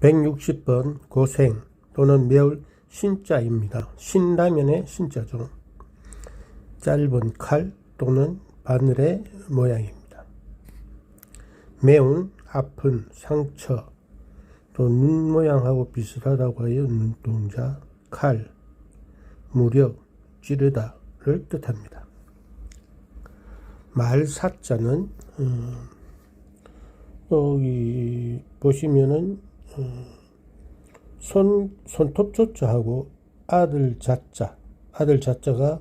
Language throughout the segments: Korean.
160번 고생 또는 매울 신자입니다. 신라면의 신자죠. 짧은 칼 또는 바늘의 모양입니다. 매운, 아픈, 상처, 또 눈 모양하고 비슷하다고 하여 눈동자, 칼, 무력, 찌르다를 뜻합니다. 말사자는 음, 여기 보시면은 손 손톱 조자하고 아들 자자 아들 자자가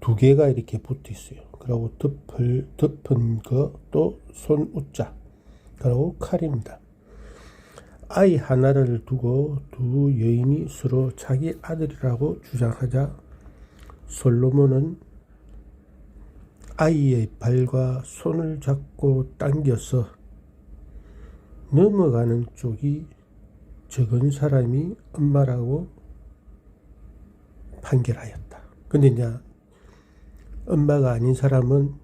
두 개가 이렇게 붙어 있어요. 그리고 덮을 덮은 거또손 우자 그리고 칼입니다. 아이 하나를 두고 두 여인이 서로 자기 아들이라고 주장하자 솔로몬은 아이의 발과 손을 잡고 당겨서 넘어가는 쪽이 적은 사람이 엄마라고 판결하였다. 근데 이제 엄마가 아닌 사람은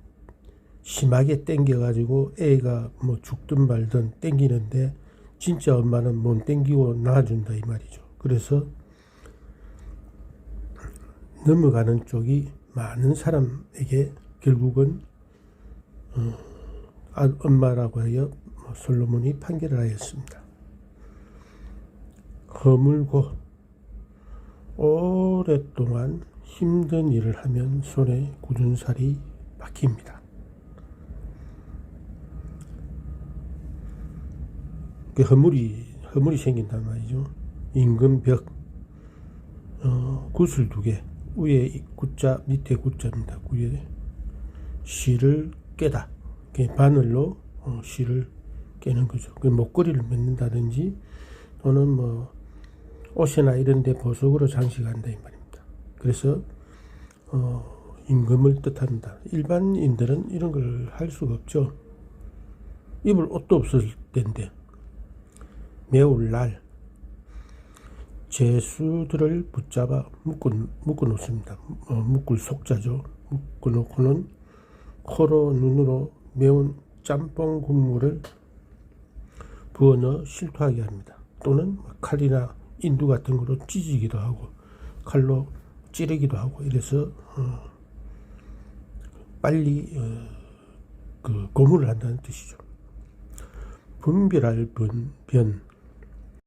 심하게 땡겨가지고 애가 뭐 죽든 말든 땡기는데 진짜 엄마는 못 땡기고 놔준다 이 말이죠. 그래서 넘어가는 쪽이 많은 사람에게 결국은 어, 아, 엄마라고 하여 솔로몬이 판결을 하였습니다. 허물고 오랫동안 힘든 일을 하면 손에 굳은 살이 박힙니다. 그 허물이 허물이 생긴단 말이죠. 임금벽 어, 구슬 두 개, 위에 구자 밑에 구자입니다. 위에 실을 깨다. 바늘로 어, 실을 깨는 거죠. 그 목걸이를 맺는다든지 또는 뭐 옷이나 이런 데 보석으로 장식한다 이 말입니다. 그래서 어, 임금을 뜻한다. 일반인들은 이런 걸 할 수가 없죠. 입을 옷도 없을 때인데 매울 날 제수들을 붙잡아 묶어, 묶어 놓습니다. 어, 묶을 속자죠. 묶어 놓고는 코로 눈으로 매운 짬뽕 국물을 부어 넣어 실토하게 합니다. 또는 칼이나 인두 같은 거로 찢기도 하고 칼로 찌르기도 하고 이래서 어, 빨리 어, 그 고문을 한다는 뜻이죠. 분별할 분, 변